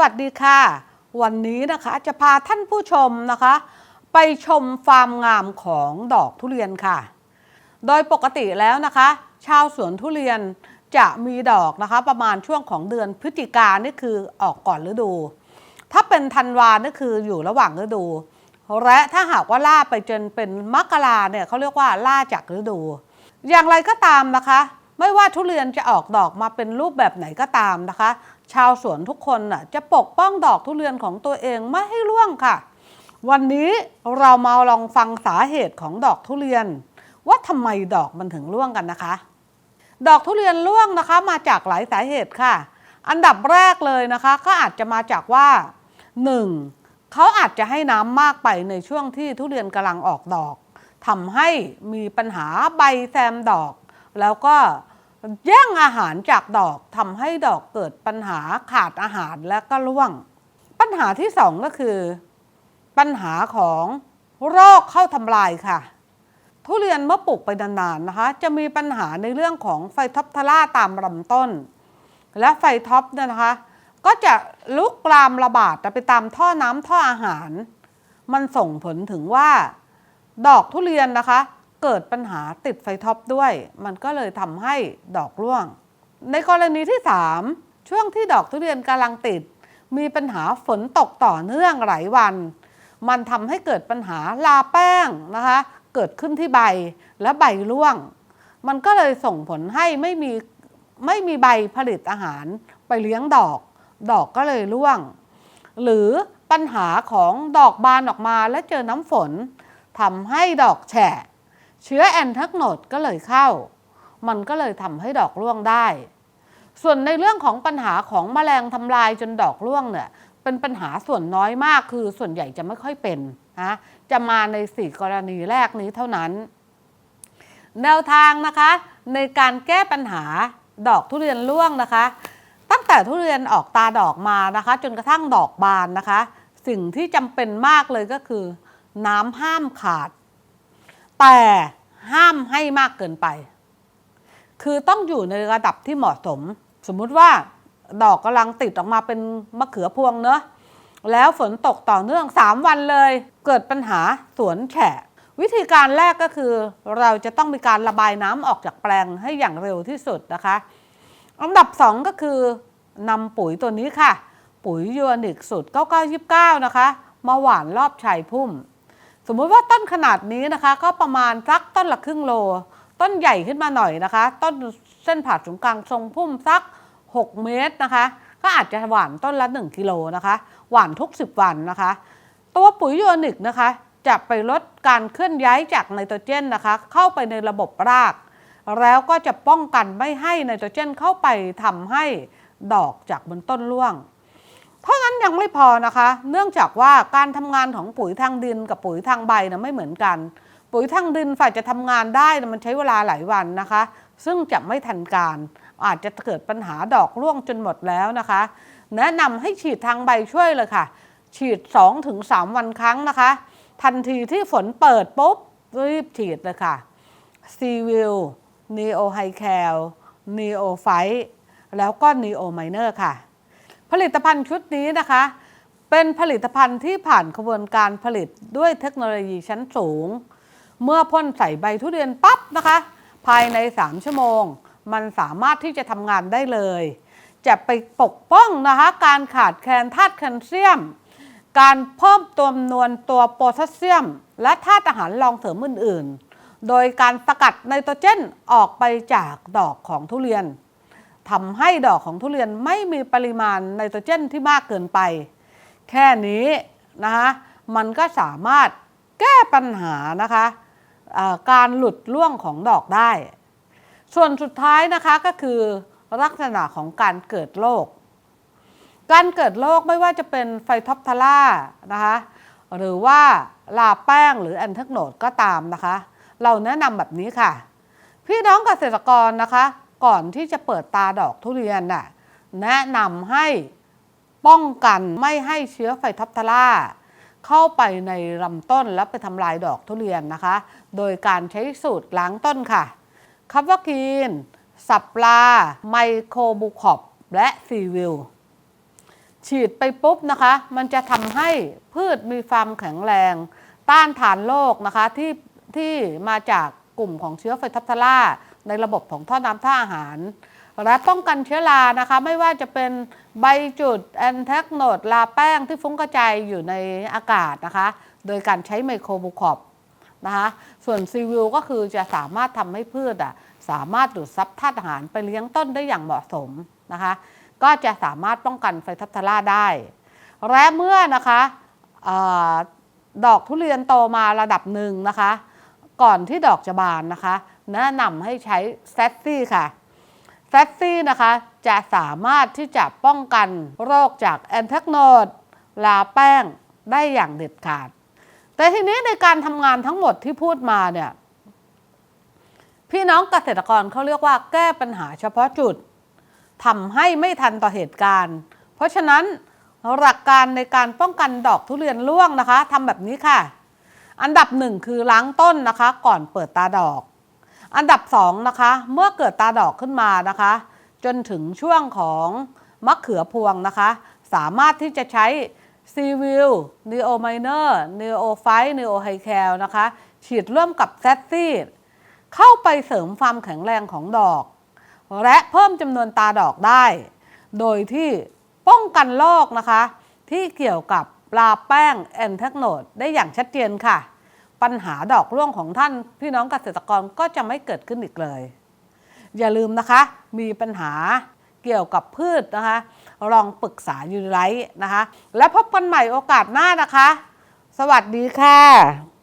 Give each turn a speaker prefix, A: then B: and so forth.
A: วัสดีค่ะ วันนี้นะคะจะพาท่านผู้ชมนะคะ ไปชมฟาร์มงามของดอกทุเรียนค่ะ โดยปกติแล้วนะคะ ชาวสวนทุเรียนจะมีดอกนะคะประมาณช่วงของเดือนพฤศจิกานี่คือออกก่อนฤดู ถ้าเป็นธันวานี่คืออยู่ระหว่างฤดู และถ้าหากว่าล่าไปจนเป็นมกราเนี่ยเขาเรียกว่าล่าจากฤดู อย่างไรก็ตามนะคะ ไม่ว่าทุเรียนจะออกดอกมาเป็นรูปแบบไหนก็ตามนะคะ ชาวสวนทุกคนน่ะจะปกป้องดอกทุเรียนของตัวเองไม่ให้ร่วงค่ะ วันนี้เรามาลองฟังสาเหตุของดอกทุเรียน ว่าทำไมดอกมันถึงร่วงกันนะคะ ดอกทุเรียนร่วงนะคะมาจากหลายสาเหตุค่ะ อันดับแรกเลยนะคะก็อาจจะมาจากว่า 1. เขาอาจจะให้น้ำมากไปในช่วงที่ทุเรียนกำลังออกดอกทำให้มีปัญหาใบแซมดอก แล้วก็ แย่งอาหารจากดอกทำให้ดอกเกิดปัญหาขาดอาหารและก็ร่วง ปัญหาที่สองก็คือ ปัญหาของโรคเข้าทำลายค่ะ ทุเรียนเมื่อปลูกไปนานๆนะคะ จะมีปัญหาในเรื่องของไฟท็อปทาร่าตามลำต้น และไฟท็อปเนี่ยนะคะ ก็จะลุกลามระบาดไปตามท่อน้ำท่ออาหาร มันส่งผลถึงว่า ดอกทุเรียนนะคะ เกิดปัญหาติดไฟท็อปด้วย มันก็เลยทำให้ดอกร่วง ในกรณีที่ 3 ช่วงที่ดอกทุเรียนกำลังติด มีปัญหาฝนตกต่อเนื่องหลายวัน มันทำให้เกิดปัญหาลาแป้งนะคะ เกิดขึ้นที่ใบและใบร่วง มันก็เลยส่งผลให้ไม่มีไม่มีใบผลิตอาหารไปเลี้ยงดอก ดอกก็เลยร่วง หรือปัญหาของดอกบานออกมาและเจอน้ำฝนทำให้ดอกแฉะ เชื้อแอนทักโนดก็เลยเข้า มันก็เลยทำให้ดอกร่วงได้ ส่วนในเรื่องของปัญหาของแมลงทำลายจนดอกร่วงเนี่ยเป็นปัญหาส่วนน้อยมากคือส่วนใหญ่จะไม่ค่อยเป็นนะจะมาในสี่กรณีแรกนี้เท่านั้น แนวทางนะคะ ในการแก้ปัญหาดอกทุเรียนร่วงนะคะ ตั้งแต่ทุเรียนออกตาดอกมานะคะ จนกระทั่งดอกบานนะคะ สิ่งที่จำเป็นมากเลยก็คือ น้ำห้ามขาด แต่ห้ามให้มากเกินไป คือต้องอยู่ในระดับที่เหมาะสม สมมุติว่าดอกกำลังติดออกมาเป็นมะเขือพวงเนอะแล้วฝนตกต่อเนื่อง 3 วันเลย เกิดปัญหาสวนแฉะ วิธีการแรกก็คือ เราจะต้องมีการระบายน้ำออกจากแปลงให้อย่างเร็วที่สุดนะคะอันดับ 2 ก็คือนำปุ๋ยตัวนี้ค่ะ ปุ๋ยยูอนิกสูตร 9929 นะคะ มาหว่านรอบชายพุ่ม สมมุติว่าต้นขนาดนี้นะคะ ก็ประมาณสักต้นละครึ่งโล ต้นใหญ่ขึ้นมาหน่อยนะคะ ต้นเส้นผ่าศูนย์กลางทรงพุ่มสัก 6 เมตรนะคะ ก็อาจจะหว่านต้นละ 1กิโลนะคะ หว่านทุก 10 วันนะคะ ตัวปุ๋ยยูอนิกนะคะ จะไปลดการเคลื่อนย้ายจากไนโตรเจนนะคะ เข้าไปในระบบราก แล้วก็จะป้องกันไม่ให้ไนโตรเจนเข้าไปทำให้ดอกจากบนต้นร่วง เท่านั้นยังไม่พอนะคะ เนื่องจากว่าการทำงานของปุ๋ยทางดินกับปุ๋ยทางใบนะไม่เหมือนกัน ปุ๋ยทางดินฝ่ายจะทำงานได้นะมันใช้เวลาหลายวันนะคะ ซึ่งจะไม่ทันการ อาจจะเกิดปัญหาดอกร่วงจนหมดแล้วนะคะ แนะนำให้ฉีดทางใบช่วยเลยค่ะ ฉีด 2-3 วันครั้งนะคะ ทันทีที่ฝนเปิดปุ๊บรีบฉีดเลยค่ะซีวิลนีโอไฮแคลนีโอไฟแล้วก็นีโอไมเนอร์ค่ะ ผลิตภัณฑ์ชุดนี้นะคะ เป็นผลิตภัณฑ์ที่ผ่านกระบวนการผลิตด้วยเทคโนโลยีชั้นสูง เมื่อพ่นใส่ใบทุเรียนปั๊บนะคะ ภายใน 3 ชั่วโมง มันสามารถที่จะทำงานได้เลย จะไปปกป้องนะคะการขาดแคลนธาตุแคลเซียม การเพิ่มตัวจำนวนตัวโพแทสเซียม และธาตุอาหารรองเสริมอื่นๆ โดยการสกัดไนโตรเจนออกไปจากดอกของทุเรียน ทำให้ดอกของทุเรียนไม่มีปริมาณไนโตรเจนที่มากเกินไป แค่นี้นะคะมันก็สามารถแก้ปัญหานะคะการหลุดร่วงของดอกได้ ส่วนสุดท้ายนะคะก็คือลักษณะของการเกิดโรค การเกิดโรคไม่ว่าจะเป็นไฟท็อปทาร่านะคะหรือว่าลาแป้งหรือแอนเทกโนดก็ตามนะคะ เราแนะนำแบบนี้ค่ะ พี่น้องเกษตรกรนะคะ ก่อนที่จะเปิดตาดอกทุเรียนน่ะแนะนำให้ป้องกันไม่ให้เชื้อไฟท็อปทาร่าเข้าไปในลำต้นแล้วไปทำลายดอกทุเรียนนะคะ โดยการใช้สูตรล้างต้นค่ะคับวากีน สับปลา ไมโครบูคอปและซีวิลฉีดไปปุ๊บนะคะ มันจะทำให้พืชมีความแข็งแรง ต้านทานโรคนะคะที่ที่มาจากกลุ่มของเชื้อไฟทับทาร่า ในระบบของท่อน้ำท่าอาหาร และป้องกันเชื้อรานะคะ ไม่ว่าจะเป็นใบจุดแอนแทกโนดลาแป้งที่ฟุ้งกระจายอยู่ในอากาศนะคะ โดยการใช้ไมโครบูคอปนะคะส่วนซีวิลก็คือจะสามารถทำให้พืชอะสามารถดูดซับธาตุอาหารไปเลี้ยงต้นได้อย่างเหมาะสมนะคะ ก็จะสามารถป้องกันไฟทับทาร่าได้ และเมื่อนะคะอดอกทุเรียนโตมาระดับหนึ่งนะคะ ก่อนที่ดอกจะบานนะคะ แนะนำให้ใช้แซตซี่ค่ะแซตซี่นะคะจะสามารถที่จะป้องกันโรคจากแอนแทกโนดลาแป้งได้อย่างเด็ดขาด แต่ทีนี้ในการทำงานทั้งหมดที่พูดมาเนี่ยพี่น้องเกษตรกรเขาเรียกว่าแก้ปัญหาเฉพาะจุดทำให้ไม่ทันต่อเหตุการณ์ เพราะฉะนั้นหลักการในการป้องกันดอกทุเรียนร่วงนะคะทำแบบนี้ค่ะ อันดับหนึ่งคือล้างต้นนะคะ ก่อนเปิดตาดอก อันดับสองนะคะเมื่อเกิดตาดอกขึ้นมานะคะ จนถึงช่วงของมะเขือพวงนะคะ สามารถที่จะใช้ซีวิลนีโอไมเนอร์นีโอไฟนีโอไฮแคลนะคะ ฉีดร่วมกับแซตซีดเข้าไปเสริมความแข็งแรงของดอก และเพิ่มจำนวนตาดอกได้ โดยที่ป้องกันโรคนะคะ ที่เกี่ยวกับปลาแป้งแอนแทกโนดได้อย่างชัดเจนค่ะ ปัญหาดอกร่วงของท่านพี่น้องเกษตรกรก็จะไม่เกิดขึ้นอีกเลย อย่าลืมนะคะ มีปัญหาเกี่ยวกับพืชนะคะ ลองปรึกษายูไรท์นะคะ และพบกันใหม่โอกาสหน้านะคะ สวัสดีค่ะ